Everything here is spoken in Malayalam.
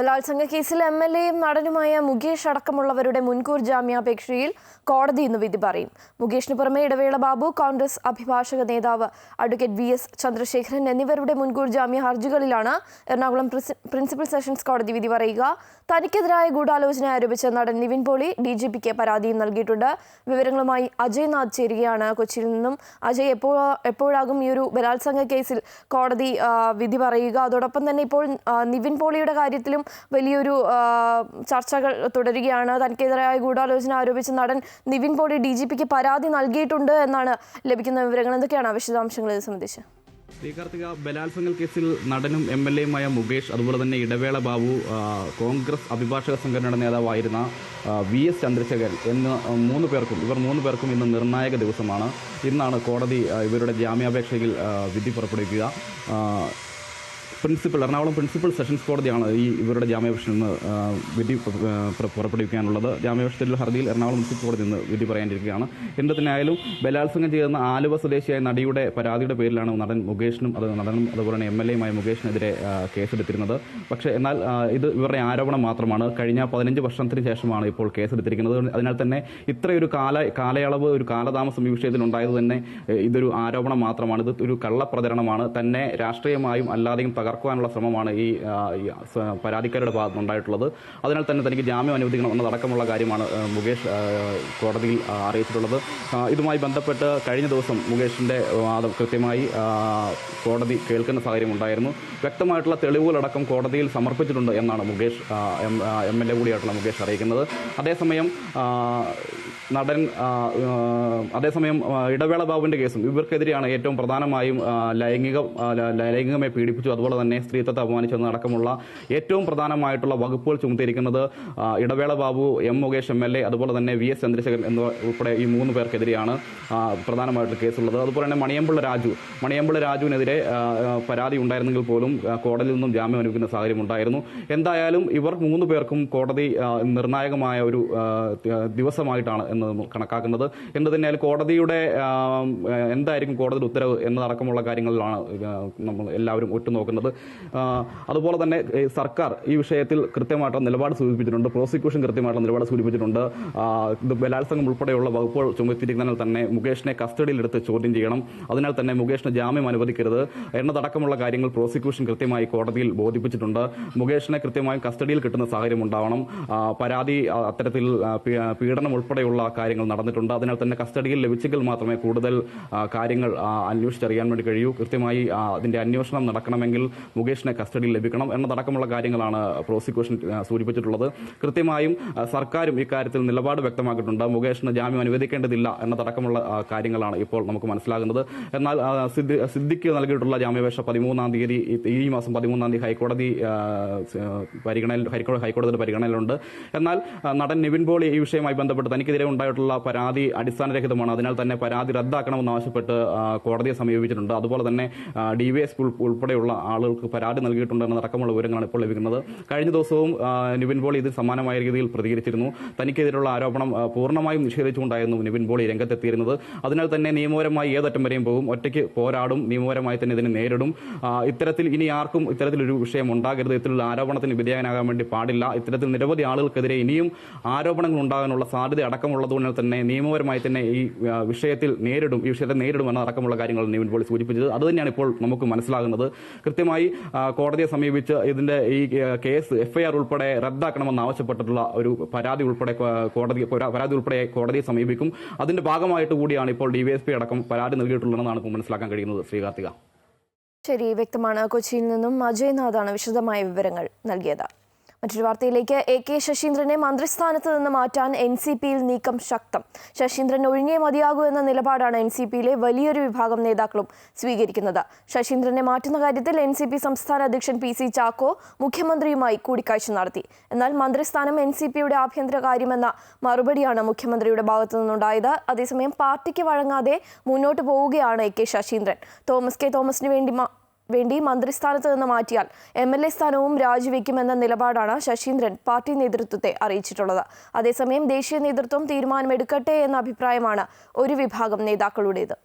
ബലാത്സംഗ കേസിൽ എം എൽ എയും നടനുമായ മുകേഷ് അടക്കമുള്ളവരുടെ മുൻകൂർ ജാമ്യാപേക്ഷയിൽ കോടതി ഇന്ന് വിധി പറയും. മുകേഷിന് പുറമെ ഇടവേള ബാബു കോൺഗ്രസ് അഭിഭാഷക നേതാവ് അഡ്വക്കേറ്റ് വി എസ് ചന്ദ്രശേഖരൻ എന്നിവരുടെ മുൻകൂർ ജാമ്യ ഹർജികളിലാണ് എറണാകുളം പ്രിൻസിപ്പൽ സെഷൻസ് കോടതി വിധി പറയുക. തനിക്കെതിരായ ഗൂഢാലോചന ആരോപിച്ച നടൻ നിവിൻ പോളി ഡി ജി പിക്ക് പരാതിയും നൽകിയിട്ടുണ്ട്. വിവരങ്ങളുമായി അജയ് നാഥ് ചേരുകയാണ് കൊച്ചിയിൽ നിന്നും. അജയ് എപ്പോ എപ്പോഴാകും ഈ ഒരു ബലാത്സംഗ കേസിൽ കോടതി വിധി പറയുക. അതോടൊപ്പം തന്നെ ഇപ്പോൾ നിവിൻ പോളിയുടെ കാര്യത്തിലും വലിയൊരു ചർച്ചകൾ തുടരുകയാണ്. തനിക്കെതിരായ ഗൂഢാലോചന ആരോപിച്ച നടൻ നിവിൻ പോളി ഡി ജി പിക്ക് പരാതി നൽകിയിട്ടുണ്ട് എന്നാണ് ലഭിക്കുന്ന വിവരങ്ങൾ. എന്തൊക്കെയാണ് വിശദാംശങ്ങൾ ഇത് സംബന്ധിച്ച്? ശ്രീകാർത്തിക ബലാത്സംഗ കേസിൽ നടനും എം എൽ എയുമായ മുകേഷ് അതുപോലെ തന്നെ ഇടവേള ബാബു കോൺഗ്രസ് അഭിഭാഷക സംഘടനയുടെ നേതാവായിരുന്ന വി എസ് ചന്ദ്രശേഖരൻ എന്ന് മൂന്ന് പേർക്കും ഇവർ മൂന്ന് പേർക്കും ഇന്ന് നിർണായക ദിവസമാണ്. ഇന്നാണ് കോടതി ഇവരുടെ ജാമ്യാപേക്ഷയിൽ വിധി പുറപ്പെടുവിക്കുക. പ്രിൻസിപ്പൽ എറണാകുളം പ്രിൻസിപ്പൽ സെഷൻസ് കോടതിയാണ് ഈ ഇവരുടെ ജാമ്യാപേക്ഷ നിന്ന് വിധി പുറപ്പെടുവിക്കാനുള്ളത്. ജാമ്യാപേക്ഷത്തിൽ ഹർജിയിൽ എറണാകുളം മുനിസിപ്പൽ കോടതി നിന്ന് വിധി പറയാനിരിക്കുകയാണ്. എന്ത് തന്നെയായാലും ബലാത്സംഗം ചെയ്യുന്ന ആലുവ സ്വദേശിയായ നടിയുടെ പരാതിയുടെ പേരിലാണ് നടൻ മുകേഷിനും അത് നടനും അതുപോലെ തന്നെ എം എൽ എയുമായ മുകേഷിനെതിരെ കേസെടുത്തിരുന്നത്. പക്ഷേ എന്നാൽ ഇത് ഇവരുടെ ആരോപണം മാത്രമാണ്. കഴിഞ്ഞ പതിനഞ്ച് വർഷത്തിന് ശേഷമാണ് ഇപ്പോൾ കേസെടുത്തിരിക്കുന്നത്. അതിനാൽ തന്നെ ഇത്രയൊരു കാല കാലയളവ് ഒരു കാലതാമസം ഈ വിഷയത്തിൽ ഉണ്ടായത് തന്നെ ഇതൊരു ആരോപണം മാത്രമാണ്. ഇത് ഒരു കള്ളപ്രചരണമാണ്. തന്നെ രാഷ്ട്രീയമായും അല്ലാതെയും തകർക്കുവാനുള്ള ശ്രമമാണ് ഈ പരാതിക്കാരുടെ ഭാഗത്ത് ഉണ്ടായിട്ടുള്ളത്. അതിനാൽ തന്നെ തനിക്ക് ജാമ്യം അനുവദിക്കണം എന്നതടക്കമുള്ള കാര്യമാണ് മുകേഷ് കോടതിയിൽ അറിയിച്ചിട്ടുള്ളത്. ഇതുമായി ബന്ധപ്പെട്ട് കഴിഞ്ഞ ദിവസം മുകേഷിന്റെ വാദം കൃത്യമായി കോടതി കേൾക്കുന്ന സാഹചര്യം ഉണ്ടായിരുന്നു. വ്യക്തമായിട്ടുള്ള തെളിവുകളടക്കം കോടതിയിൽ സമർപ്പിച്ചിട്ടുണ്ട് എന്നാണ് മുകേഷ് എം എൽ എ കൂടിയായിട്ടുള്ള മുകേഷ് അറിയിക്കുന്നത്. അതേസമയം നടൻ അതേസമയം ഇടവേള ബാബുവിന്റെ കേസും ഇവർക്കെതിരെയാണ് ഏറ്റവും പ്രധാനമായും ലൈംഗിക ലൈംഗികമായി പീഡിപ്പിച്ചു. അതുപോലെ തന്നെ സ്ത്രീത്വത്തെ അപമാനിച്ചെന്ന് അടക്കമുള്ള ഏറ്റവും പ്രധാനമായിട്ടുള്ള വകുപ്പുകൾ ചുമത്തിയിരിക്കുന്നത് Idavela Babu M Mukesh M L A അതുപോലെ തന്നെ വി എസ് ചന്ദ്രശേഖരൻ എന്നിവ ഉൾപ്പെടെ ഈ മൂന്ന് പേർക്കെതിരെയാണ് പ്രധാനമായിട്ടുള്ള കേസുള്ളത്. അതുപോലെ തന്നെ മണിയമ്പിള്ള രാജു മണിയമ്പിള്ള രാജുവിനെതിരെ പരാതി ഉണ്ടായിരുന്നെങ്കിൽ പോലും കോടതിയിൽ നിന്നും ജാമ്യം അനുവദിക്കുന്ന സാഹചര്യം ഉണ്ടായിരുന്നു. എന്തായാലും ഇവർ മൂന്ന് പേർക്കും കോടതി നിർണായകമായ ഒരു ദിവസമായിട്ടാണ് എന്ന് കണക്കാക്കുന്നത്. എന്ത് തന്നെയാൽ കോടതിയുടെ എന്തായിരിക്കും കോടതിയുടെ ഉത്തരവ് എന്നതടക്കമുള്ള കാര്യങ്ങളിലാണ് നമ്മൾ എല്ലാവരും ഒറ്റുനോക്കുന്നത് അതുപോലെ തന്നെ സർക്കാർ ഈ വിഷയത്തിൽ കൃത്യമായിട്ടുള്ള നിലപാട് സൂചിപ്പിച്ചിട്ടുണ്ട്. പ്രോസിക്യൂഷൻ കൃത്യമായിട്ടുള്ള നിലപാട് സൂചിപ്പിച്ചിട്ടുണ്ട്. ബലാത്സംഗം ഉൾപ്പെടെയുള്ള വകുപ്പുകൾ ചുമത്തിയിരിക്കുന്നതിനാൽ തന്നെ മുകേഷിനെ കസ്റ്റഡിയിലെടുത്ത് ചോദ്യം ചെയ്യണം. അതിനാൽ തന്നെ മുകേഷിന് ജാമ്യം അനുവദിക്കരുത്. എന്നതടക്കമുള്ള കാര്യങ്ങൾ പ്രോസിക്യൂഷൻ കൃത്യമായി കോടതിയിൽ ബോധിപ്പിച്ചിട്ടുണ്ട്. മുകേഷിനെ കൃത്യമായും കസ്റ്റഡിയിൽ കിട്ടുന്ന സാഹചര്യം ഉണ്ടാവണം. പരാതി അത്തരത്തിൽ പീഡനം ഉൾപ്പെടെയുള്ള കാര്യങ്ങൾ നടന്നിട്ടുണ്ട്. അതിനാൽ തന്നെ കസ്റ്റഡിയിൽ ലഭിച്ചെങ്കിൽ മാത്രമേ കൂടുതൽ കാര്യങ്ങൾ അന്വേഷിച്ചറിയാൻ വേണ്ടി കഴിയൂ. കൃത്യമായി അതിന്റെ അന്വേഷണം നടക്കണമെങ്കിൽ മുകേഷിനെ കസ്റ്റഡിയിൽ ലഭിക്കണം എന്നതടക്കമുള്ള കാര്യങ്ങളാണ് പ്രോസിക്യൂഷൻ സൂചിപ്പിച്ചിട്ടുള്ളത്. കൃത്യമായും സർക്കാരും ഇക്കാര്യത്തിൽ നിലപാട് വ്യക്തമാക്കിയിട്ടുണ്ട്. മുകേഷിന് ജാമ്യം അനുവദിക്കേണ്ടതില്ല എന്നതടക്കമുള്ള കാര്യങ്ങളാണ് ഇപ്പോൾ നമുക്ക് മനസ്സിലാകുന്നത്. എന്നാൽ സിദ്ദിഖ് നൽകിയിട്ടുള്ള ജാമ്യാപേക്ഷ പതിമൂന്നാം തീയതി ഈ- മാസം പതിമൂന്നാം തീയതി ഹൈക്കോടതി പരിഗണന പരിഗണനയിൽ ഹൈക്കോടതി ഹൈക്കോടതിയുടെ പരിഗണനയിലുണ്ട്. എന്നാൽ നടൻ നിവിൻ പോളി ഈ വിഷയവുമായി ബന്ധപ്പെട്ട് തനിക്കെതിരെ ഉണ്ടായിട്ടുള്ള പരാതി അടിസ്ഥാനരഹിതമാണ്. അതിനാൽ തന്നെ പരാതി റദ്ദാക്കണമെന്ന് ആവശ്യപ്പെട്ട് കോടതിയെ സമീപിച്ചിട്ടുണ്ട്. അതുപോലെ തന്നെ ഡി വി എസ് ഉൾപ്പെടെയുള്ള ആളുകൾക്ക് പരാതി നൽകിയിട്ടുണ്ടെന്ന അടക്കമുള്ള വിവരങ്ങളാണ് ഇപ്പോൾ ലഭിക്കുന്നത്. കഴിഞ്ഞ ദിവസവും നിവിൻ പോളി ഇതിൽ സമാനമായ രീതിയിൽ പ്രതികരിച്ചിരുന്നു. തനിക്കെതിരെയുള്ള ആരോപണം പൂർണമായും നിഷേധിച്ചുകൊണ്ടായിരുന്നു നിവിൻ പോളി രംഗത്തെത്തിയിരുന്നത്. അതിനാൽ തന്നെ നിയമപരമായി ഏതറ്റം വരെയും പോകും. ഒറ്റയ്ക്ക് പോരാടും നിയമപരമായി തന്നെ ഇതിനെ നേരിടും. ഇത്തരത്തിൽ ഇനി ആർക്കും ഇത്തരത്തിലൊരു വിഷയം ഉണ്ടാകരുത്. ഇത്തരത്തിലുള്ള ആരോപണത്തിന് വിധേയനാകാൻ വേണ്ടി പാടില്ല. ഇത്തരത്തിൽ നിരവധി ആളുകൾക്കെതിരെ ഇനിയും ആരോപണങ്ങൾ ഉണ്ടാകാനുള്ള സാധ്യത അടക്കമുള്ളതുകൊണ്ട് തന്നെ നിയമപരമായി തന്നെ ഈ വിഷയത്തിൽ നേരിടും. ഈ വിഷയത്തെ നേരിടുമെന്ന അടക്കമുള്ള കാര്യങ്ങൾ നിവിൻ പോളി സൂചിപ്പിച്ചത്. അത് തന്നെയാണ് ഇപ്പോൾ നമുക്ക് മനസ്സിലാകുന്നത്. കൃത്യമായി ആ, കോടതിയെ സമീപിച്ച് ഇതിന്റെ ഈ കേസ് എഫ്ഐആർ ഉൾപ്പെടെ റദ്ദാക്കണമെന്ന് ആവശ്യപ്പെട്ടിട്ടുള്ള ഒരു പരാതി ഉൾപ്പെടെ കോടതി പരാതി ഉൾപ്പെടെ കോടതിയെ സമീപിക്കും. അതിന്റെ ഭാഗമായിട്ട് കൂടിയാണ് ഇപ്പോൾ ഡിവൈഎസ്പി അടക്കം പരാതി നൽകിയിട്ടുള്ളതെന്നാണ് ഇപ്പോൾ മനസ്സിലാക്കാൻ കഴിയുന്നത്. ശ്രീകാർത്തിക ശരി വ്യക്തമാണ്. കൊച്ചിയിൽ നിന്നും അജയ്നാഥാണ് വിശദമായ വിവരങ്ങൾ നൽകിയത്. മറ്റൊരു വാർത്തയിലേക്ക്. എ കെ ശശീന്ദ്രനെ മന്ത്രിസ്ഥാനത്ത് നിന്ന് മാറ്റാൻ എൻ സി പിയിൽ നീക്കം ശക്തം. ശശീന്ദ്രൻ ഒഴിഞ്ഞേ മതിയാകൂ എന്ന നിലപാടാണ് എൻ സി പിയിലെ വലിയൊരു വിഭാഗം നേതാക്കളും സ്വീകരിക്കുന്നത്. ശശീന്ദ്രനെ മാറ്റുന്ന കാര്യത്തിൽ എൻ സി പി സംസ്ഥാന അധ്യക്ഷൻ പി സി ചാക്കോ മുഖ്യമന്ത്രിയുമായി കൂടിക്കാഴ്ച നടത്തി. എന്നാൽ മന്ത്രിസ്ഥാനം എൻ സി പിയുടെ ആഭ്യന്തര കാര്യമെന്ന മറുപടിയാണ് മുഖ്യമന്ത്രിയുടെ ഭാഗത്തു നിന്നുണ്ടായത്. അതേസമയം പാർട്ടിക്ക് വഴങ്ങാതെ മുന്നോട്ട് പോവുകയാണ് A K Saseendran. Thomas K തോമസിന് വേണ്ടി വേണ്ടി മന്ത്രിസ്ഥാനത്ത് നിന്ന് മാറ്റിയാൽ എം എൽ എ സ്ഥാനവും രാജിവെക്കുമെന്ന നിലപാടാണ് ശശീന്ദ്രൻ പാർട്ടി നേതൃത്വത്തെ അറിയിച്ചിട്ടുള്ളത്. അതേസമയം ദേശീയ നേതൃത്വം തീരുമാനമെടുക്കട്ടെ എന്ന അഭിപ്രായമാണ് ഒരു വിഭാഗം നേതാക്കളുടേത്.